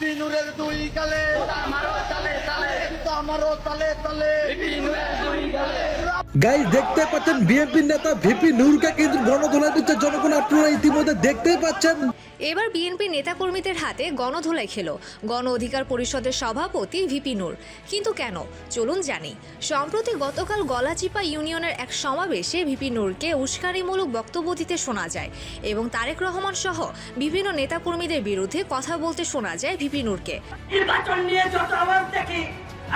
বিনুরের দুই গালে। আমারও তালে তালে। আমারও তালে তালে। বিনুরের দুই গালে। গাইজ দেখতে পাচ্ছেন বিএনপি নেতা ভিপি নূরকে কিন্তু গণধোলাই দিচ্ছে জনগণ আপনারা ইতিমধ্যে দেখতেই পাচ্ছেন। এবার বিএনপি নেতাকর্মীদের হাতে গণধোলাই খেল। গণ অধিকার পরিষদের সভাপতি ভিপি নূর। কিন্তু কেন? চলুন জানি। সম্প্রতি গতকাল গলাচিপা ইউনিয়নের এক সমাবেশে ভিপি নূরকে উস্কানিমূলক বক্তব্য দিতে শোনা যায় এবং তারেক রহমান সহ বিভিন্ন নেতাকর্মীদের বিরুদ্ধে কথা বলতে শোনা যায় ভিপি নূরকে। নির্বাচন নিয়ে যত আওয়াজ দেখি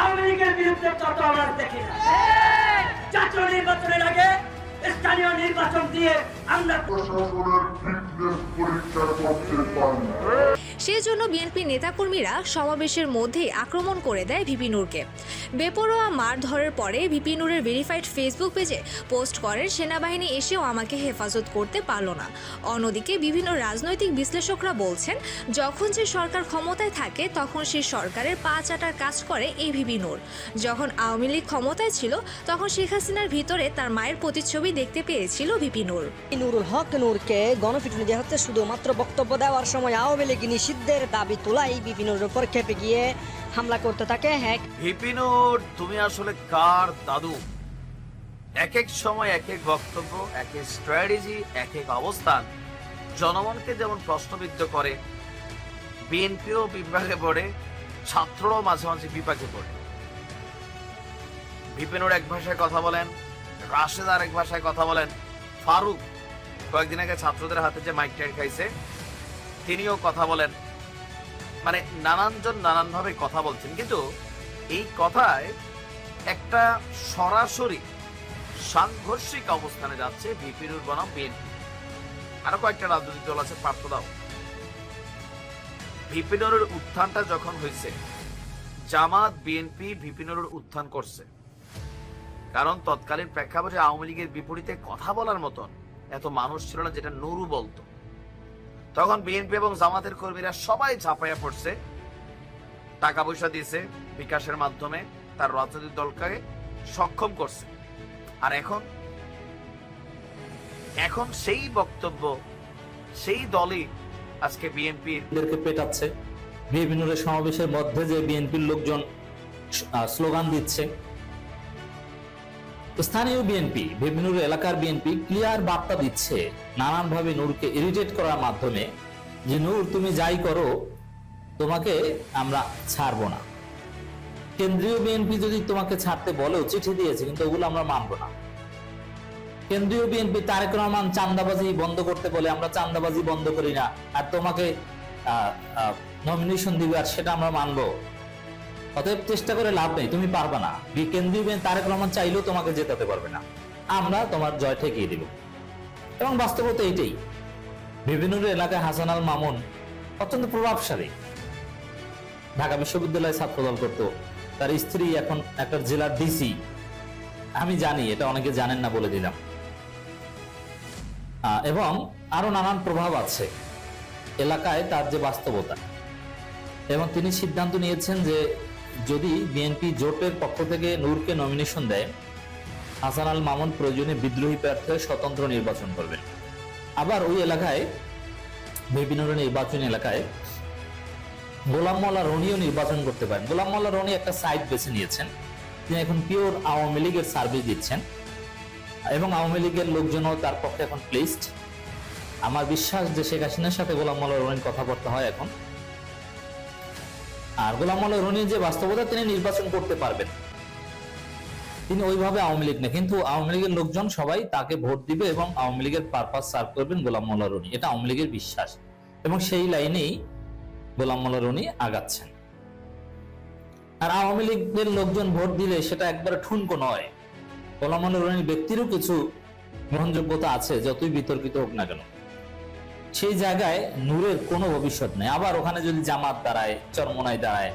আওয়ামী লীগের বিরুদ্ধে তত আওয়াজ দেখি না। জাতীয় নির্বাচনের আগে স্থানীয় নির্বাচন দিয়ে আমরা প্রশাসনের ফিটনেস পরীক্ষা করতে পারি সেজন্য বিএনপি নেতাকর্মীরা সমাবেশের মধ্যেই আক্রমণ করে দেয় ভিপি নূরকে। বেপরোয়া মারধরের পরে ভিপি নূরের ভেরিফাইড ফেসবুক পেজে পোস্ট করেন, সেনাবাহিনী এসেও আমাকে হেফাজত করতে পারল না। অন্যদিকে বিভিন্ন রাজনৈতিক বিশ্লেষকরা বলছেন, যখন যে সরকার ক্ষমতায় থাকে, তখন সেই সরকারের পা চাটার কাজ করে এই ভিপি নূর। যখন আওয়ামী লীগ ক্ষমতায় ছিল, তখন শেখ হাসিনার ভিতরে তার মায়ের প্রতিচ্ছবি দেখতে পেয়েছিল ভিপি নূর। নুরুল হক নূরকে গণপিটুনি দেওয়া হচ্ছে শুধুমাত্র বক্তব্য দেওয়ার সময় আওয়ামী লীগ নিষিদ্ধের দাবি তোলাই বিভিন্নর উপর খেপে গিয়ে হামলা করতে থাকে হ্যাক। ভিপিনোর তুমি আসলে কার দাদু? এক এক সময় এক এক বক্তব্য এক এক স্ট্র্যাটেজি এক এক অবস্থান যেমন প্রশ্নবিদ্ধ করে, বিএনপিও বিভাগে পড়ে, ছাত্ররাও মাঝে মাঝে বিপাকে পড়ে। বিপিনোর এক ভাষায় কথা বলেন, রাশেদ আর এক ভাষায় কথা বলেন, ফারুক কয়েকদিন আগে ছাত্রদের হাতে যে মাইক টাইট খাইছে, তিনিও কথা বলেন মানে নানানজন নানানভাবে কথা বলছেন, কিন্তু এই কথায় একটা সরাসরি সাংঘর্ষিক অবস্থানে যাচ্ছে বিপিনুর বনাম, বিএনপি। আরও কয়েকটা রাজনৈতিক দল আছে পার্থ দাও। ভিপিনুরের উত্থানটা যখন হয়েছে, জামাত, বিএনপি ভিপিনুরের উত্থান করছে। কারণ তৎকালীন প্রেক্ষাপটে আওয়ামী লীগের বিপরীতে কথা বলার মতন এত মানুষ ছিল না যেটা নুরু বলতো। তখন বিএনপি এবং জামাতের কর্মীরা সবাই ঝাঁপাইয়া পড়ছে। টাকা পয়সা দিয়েছে বিকাশের মাধ্যমে, তার রাজনৈতিক দলকে সক্ষম করছে। আর এখন এখন সেই বক্তব্য, সেই দলই আজকে এদেরকে পেটাচ্ছে। বিভিন্ন সমাবেশের মধ্যে যে বিএনপির লোকজন স্লোগান দিচ্ছে স্থানীয় বিএনপি বিভিন্ন এলাকার বিএনপি ক্লিয়ার বার্তা দিচ্ছে। নানানভাবে নূরকে ইরিটেট করার মাধ্যমে যে, নূর, তুমি যাই করো, তোমাকে আমরা ছাড়বো না। কেন্দ্রীয় বিএনপি যদি তোমাকে ছাড়তে বলেও চিঠি দিয়েছে, কিন্তু ওগুলো আমরা মানবো না। কেন্দ্রীয় বিএনপি তারেক রহমান চান্দাবাজি বন্ধ করতে বলে, আমরা চান্দাবাজি বন্ধ করি না, আর তোমাকে নমিনেশন দিবে, আর সেটা আমরা মানবো। অতএব চেষ্টা করে লাভ নেই, তুমি পারবে না। বি- কেন্দ্রীয় বিএনপি তারেক রহমান চাইলেও তোমাকে জেতাতে পারবে না। আমরা তোমার জয় ঠেকিয়ে দিব। এবং বাস্তবতা এইটাই, বিভিন্ন এলাকায় হাসান আল মামুন অত্যন্ত প্রভাবশালী। ঢাকা বিশ্ববিদ্যালয়ে ছাত্রদল করতো, তার স্ত্রী এখন একটা জেলার ডিসি আমি জানি, এটা অনেকে জানেন না বলে দিলাম। এবং আরও নানান প্রভাব আছে এলাকায় তার যে বাস্তবতা। এবং তিনি সিদ্ধান্ত নিয়েছেন যে যদি বিএনপি জোটের পক্ষ থেকে নূরকে নমিনেশন দেয়, হাসান আল মামুন প্রয়োজনে বিদ্রোহী প্রার্থী স্বতন্ত্র নির্বাচন করবেন। আবার ওই এলাকায়, বিভিন্ন নির্বাচনী এলাকায় গোলাম মোল্লা রনিও নির্বাচন করতে পারেন। গোলাম মোল্লা রনি একটা সাইট বেছে নিয়েছেন। তিনি এখন পিওর আওয়ামী লীগের সার্ভিস দিচ্ছেন। এবং আওয়ামী লীগের লোকজনও তার পক্ষে এখন প্লেসড আমার বিশ্বাস যে শেখ হাসিনার সাথে গোলাম মোল্লা রনির কথাবার্তা হয় এখন। আর গোলাম মোল্লা রনির যে বাস্তবতা, তিনি নির্বাচন করতে পারবেন। তিনি ওইভাবে আওয়ামী লীগ না কিন্তু আওয়ামী লীগের লোকজন সবাই তাকে ভোট দিবে এবং আওয়ামী লীগের পারপাস সার্ভ করবেন গোলাম মোল্লা রনি। এটা আওয়ামী লীগের বিশ্বাস। এবং সেই লাইনেই গোলাম মোল্লা রনি আগাচ্ছেন। আর আওয়ামী লীগের লোকজন ভোট দিলে সেটা একবারে ঠুনকো নয়। গোলাম মোল্লা রনির ব্যক্তিরও কিছু গ্রহণযোগ্যতা আছে, যতই বিতর্কিত হোক না কেন। সেই জায়গায় নূরের কোনো ভবিষ্যৎ নেই। আবার ওখানে যদি জামাত দাঁড়ায় চরমনায় দাঁড়ায়,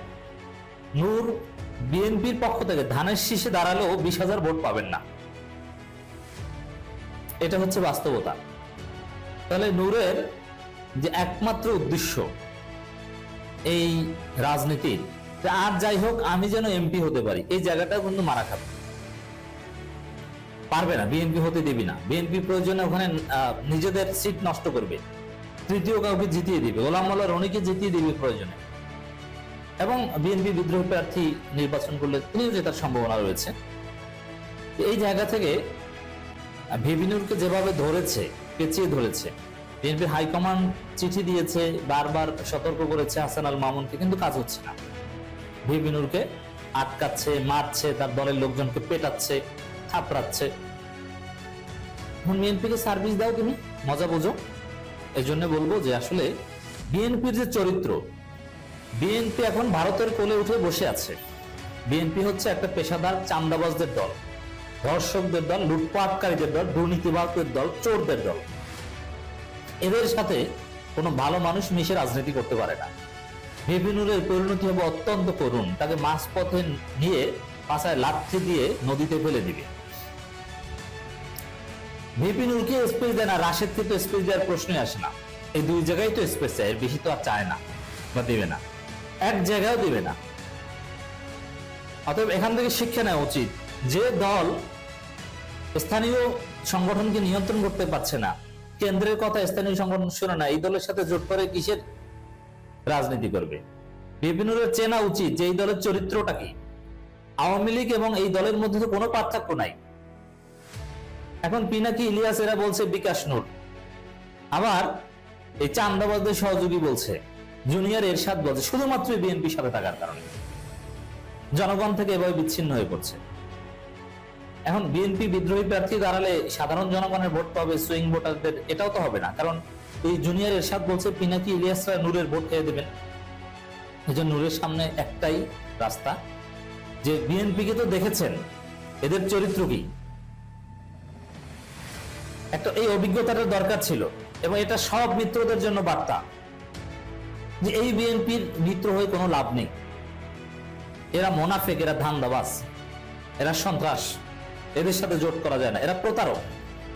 নূর বিএনপির পক্ষ থেকে ধানের শীষে দাঁড়ালেও বিশ হাজার ভোট পাবেন না। এটা হচ্ছে বাস্তবতা। তাহলে নূরের যে একমাত্র উদ্দেশ্য এই রাজনীতির আর যাই হোক, আমি যেন এমপি হতে পারি, এই জায়গাটা কিন্তু মারা খাবে পারবে না, বিএনপি হতে দিবি না। বিএনপি প্রয়োজনে ওখানে নিজেদের সিট নষ্ট করবে। তৃতীয় কাউকে জিতিয়ে দিবে। গোলাম মোল্লা রনিকে জিতিয়ে দিবে প্রয়োজনে। এবং বিএনপি বিদ্রোহী প্রার্থী নির্বাচন করলে তিনিও জেতার সম্ভাবনা রয়েছে। এই জায়গা থেকে ভিবিনুরকে যেভাবে ধরেছে, পেঁচিয়ে ধরেছে বিএনপির হাইকমান্ড চিঠি দিয়েছে, বারবার সতর্ক করেছে হাসান আল মামুনকে, কিন্তু কাজ হচ্ছে না। ভিবিনুরকে আটকাচ্ছে, মারছে, তার দলের লোকজনকে পেটাচ্ছে, থাপড়াচ্ছে। এখন বিএনপিকে সার্ভিস দাও তুমি, মজা বোঝো। এই জন্য বলব যে আসলে বিএনপির যে চরিত্র, বিএনপি এখন ভারতের কোলে উঠে বসে আছে। বিএনপি হচ্ছে একটা পেশাদার চান্দাবাজদের দল, ধর্ষকদের দল, লুটপাটকারীদের দল দুর্নীতিবাদদের দল, চোরদের দল। এদের সাথে কোনো ভালো মানুষ মিশে রাজনীতি করতে পারে না। ভিপিনুরের পরিণতি হবে অত্যন্ত করুণ, তাকে মাঝ পথে নিয়ে পাশায় লাঠি দিয়ে নদীতে ফেলে দিবে। স্পেস দেয় না, রাশেদকে তো স্পেস দেওয়ার প্রশ্নই আসে না। এই দুই জায়গায় তো স্পেস চায় বেশি তো আর চায় না, বা না। এক না। অতএব এখান থেকে শিক্ষা নেওয়া উচিত যে দল স্থানীয় সংগঠনকে নিয়ন্ত্রণ করতে পারছে না। কেন্দ্রের কথা স্থানীয় সংগঠন শুনে না, এই দলের সাথে জোট করে কিসের রাজনীতি করবে? বিপিনুরের চেনা উচিত যে এই দলের চরিত্রটা কি? আওয়ামী লীগ এবং এই দলের মধ্যে তো কোনো পার্থক্য নাই। এখন পিনাকি ইলিয়াস এরা বলছে বিকাশ নূর আবার এই চান্দাবাজদের সহযোগী বলছে, জুনিয়র এরশাদ বলছে, শুধুমাত্র বিএনপি সাথে থাকার কারণে। জনগণ থেকে এভাবে বিচ্ছিন্ন হয়ে পড়ছে। এখন বিএনপি বিদ্রোহী প্রার্থী দাঁড়ালে সাধারণ জনগণের ভোট পাবে সুইং ভোটারদের এটাও তো হবে না। কারণ এই জুনিয়র এরশাদ বলছে পিনাকি ইলিয়াসরা নূরের ভোট খেয়ে দেবেন? এই জন্য নূরের সামনে একটাই রাস্তা, যে বিএনপিকে তো দেখেছেন, এদের চরিত্র কি? একটা এই অভিজ্ঞতাটা দরকার ছিল এবং এটা সব মিত্রদের জন্য বার্তা যে এই বিএনপির মিত্র হয়ে কোনো লাভ নেই। এরা মোনাফেক, এরা ধান্দাবাস এরা সন্ত্রাস, এদের সাথে জোট করা যায় না। এরা প্রতারক।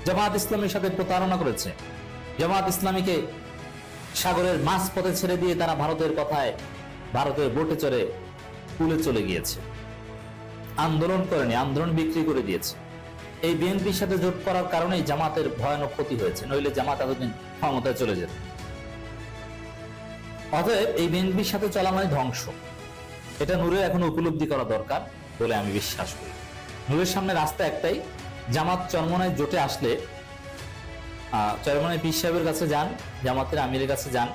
জামাত ইসলামের সাথে প্রতারণা করেছে। জামাত ইসলামীকে সাগরের মাছ পথে ছেড়ে দিয়ে তারা ভারতের কথায় ভারতের বোটে চড়ে কুলে চলে গিয়েছে। আন্দোলন করেনি, আন্দোলন বিক্রি করে দিয়েছে। এই বিএনপির সাথে জোট করার কারণেই জামাতের ভয়ানক ক্ষতি হয়েছে, নইলে জামাত এতদিন ক্ষমতায় চলে যেত। অতএব এই বিএনপির সাথে চলা মানে ধ্বংস। এটা নূরের এখন উপলব্ধি করা দরকার বলে আমি বিশ্বাস করি। নূরের সামনে রাস্তা একটাই, জামাত চরমনায় জোটে আসলে চরমনায় পীর সাহেবের কাছে যান, জামাতের আমিরের কাছে যান,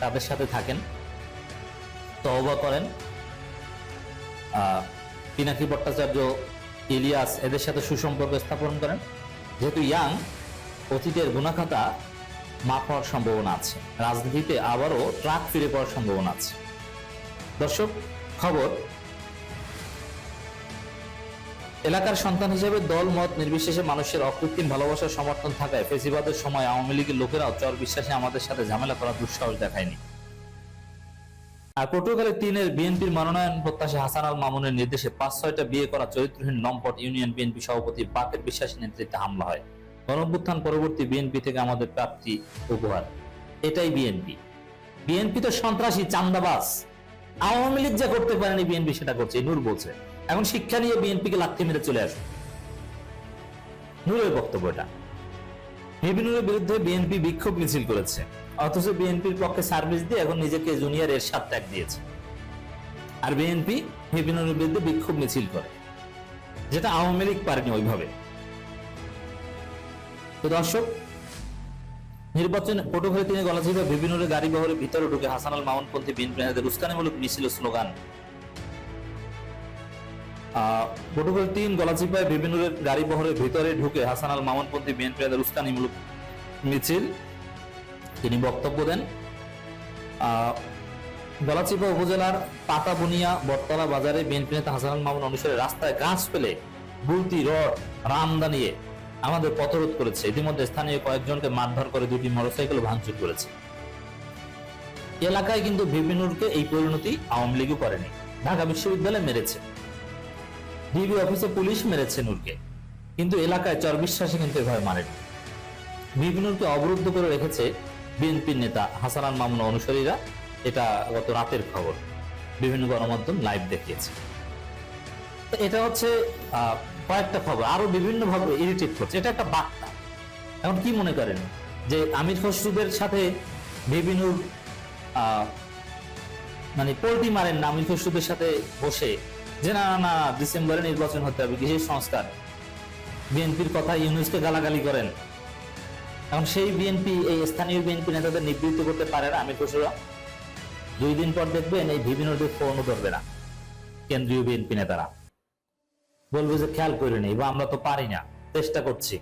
তাদের সাথে থাকেন, তওবা করেন। পিনাকি ভট্টাচার্য ইলিয়াস এদের সাথে সুসম্পর্ক স্থাপন করেন। যেহেতু ইয়াং, অতীতের গুণাখাতা মাফ হওয়ার সম্ভাবনা আছে। রাজনীতিতে আবারও ট্রাক ফিরে পাওয়ার সম্ভাবনা আছে। দর্শক, খবর। এলাকার সন্তান হিসেবে দল, মত নির্বিশেষে মানুষের অকৃত্রিম ভালোবাসার সমর্থন থাকায় ফেসিবাদের সময় আওয়ামী লীগের লোকেরাও চর বিশ্বাসে আমাদের সাথে ঝামেলা করার দুঃসাহস দেখায়নি। পটুয়াখালী তিনের বিএনপির মনোনয়ন প্রত্যাশী হাসান আল মামুনের নির্দেশে পাঁচ ছয়টা বিয়ে করা চরিত্রহীন লম্পট ইউনিয়ন বিএনপি সভাপতি বাকের বিশ্বাসী নেতৃত্বে হামলা হয়। গণভ্যুত্থান পরবর্তী বিএনপি থেকে আমাদের প্রাপ্তি উপহার। এটাই বিএনপি। বিএনপি তো সন্ত্রাসী চান্দাবাস আওয়ামী লীগ যা করতে পারেনি বিএনপি সেটা করছে, নূর বলছে। এখন শিক্ষা নিয়ে বিএনপিকে লাথি মেরে চলে আসবে। নূরের বক্তব্যটা হেবিনুরের বিরুদ্ধে বিএনপি বিক্ষোভ মিছিল করেছে। অথচ বিএনপির পক্ষে সার্ভিস দিয়ে এখন নিজেকে জুনিয়র এর সাত ট্যাগ দিয়েছে। আর বিএনপি হেবিনুরের বিরুদ্ধে বিক্ষোভ মিছিল করে, যেটা আওয়ামী লীগ পারেনি ওইভাবে। তো দর্শক, নির্বাচন পটুখালী তিনি গলাচিপা বিভিন্ন গাড়ি বহরের ভিতরে ঢুকে হাসানাল মামুনপন্থী বিএনপি নেতাদের উস্কানিমূলক মিছিল স্লোগান পটুখালী তিন গলাচিপায় বিভিন্ন গাড়ি ভিতরে ঢুকে মামুনপন্থী উস্কানিমূলক মিছিল তিনি বক্তব্য দেন। গলাচিপা উপজেলার পাতাবুনিয়া বটতলা বাজারে বিএনপি নেতা মামুন অনুসারে রাস্তায় গাছ ফেলে বুলতি, রড, রামদা নিয়ে আমাদের পথরোধ করেছে। ইতিমধ্যে স্থানীয় কয়েকজনকে মারধর করে দুটি মোটরসাইকেল ভাঙচুর করেছে। এলাকায় কিন্তু বিভিন্নকে এই পরিণতি আওয়ামী লীগও করেনি। ঢাকা বিশ্ববিদ্যালয় মেরেছে। ডিবি অফিসে পুলিশ মেরেছে নূরকে। কিন্তু এলাকায় চর বিশ্বাসী কিন্তু এভাবে মারেনি। বিভিন্নকে অবরুদ্ধ করে রেখেছে বিএনপির নেতা হাসান আল মামুন অনুসারীরা। এটা গত রাতের খবর। বিভিন্ন গণমাধ্যম লাইভ দেখিয়েছে। এটা হচ্ছে কয়েকটা খবর। আরও বিভিন্ন ভাবে ইরিটেট করছে। এটা একটা বার্তা। এখন কি মনে করেন? যে আমির খসরুদের সাথে বিভিন্নুর আহ, মানে পোল্টি মারেন না আমির খসরুদের সাথে বসে যে না না, ডিসেম্বরে নির্বাচন হতে হবে কিসের সংস্কার? বিএনপির কথা ইউনুসকে গালাগালি করেন। এখন সেই বিএনপি এই স্থানীয় বিএনপি নেতাদের নিবৃত্ত করতে পারে না আমির খসরুরা দুই দিন পর দেখবেন এই বিভিন্নদের ফোনও ধরবে না কেন্দ্রীয় বিএনপি নেতারা। বলবে যে খেয়াল করে নেই বা আমরা তো পারি না চেষ্টা করছি।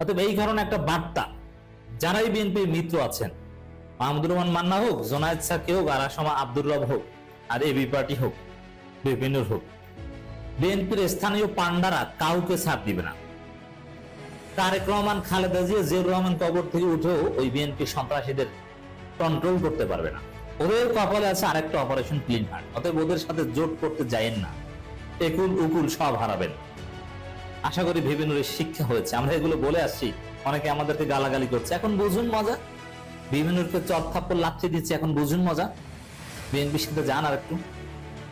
অতএব এই কারণে একটা বার্তা যারাই বিএনপির মিত্র আছেন মাহমুদুর রহমান মান্না হোক জোনায়েদ সাকি হোক আর আসমা আব্দুর রব হোক আর এবি পার্টি হোক বিপিনুর হোক বিএনপির স্থানীয় পান্ডারা কাউকে ছাড় দিবে না। তারেক রহমান, খালেদা জিয়া, জিয়াউর রহমান কবর থেকে উঠেও ওই বিএনপি সন্ত্রাসীদের কন্ট্রোল করতে পারবে না। ওদের কপালে আছে আরেকটা অপারেশন ক্লিন হার্ট অতএব ওদের সাথে জোট করতে যায়েন না। একুল উকুল সব হারাবেন। আশা করি ভেবেনুরের শিক্ষা হয়েছে। আমরা এগুলো বলে আসছি। অনেকে আমাদেরকে গালাগালি করছে। এখন বুঝুন মজা। বিভিন্নকে চপ থাপ্পড় লাথি দিচ্ছে। এখন বুঝুন মজা। বিএনপির সাথে যান আর একটু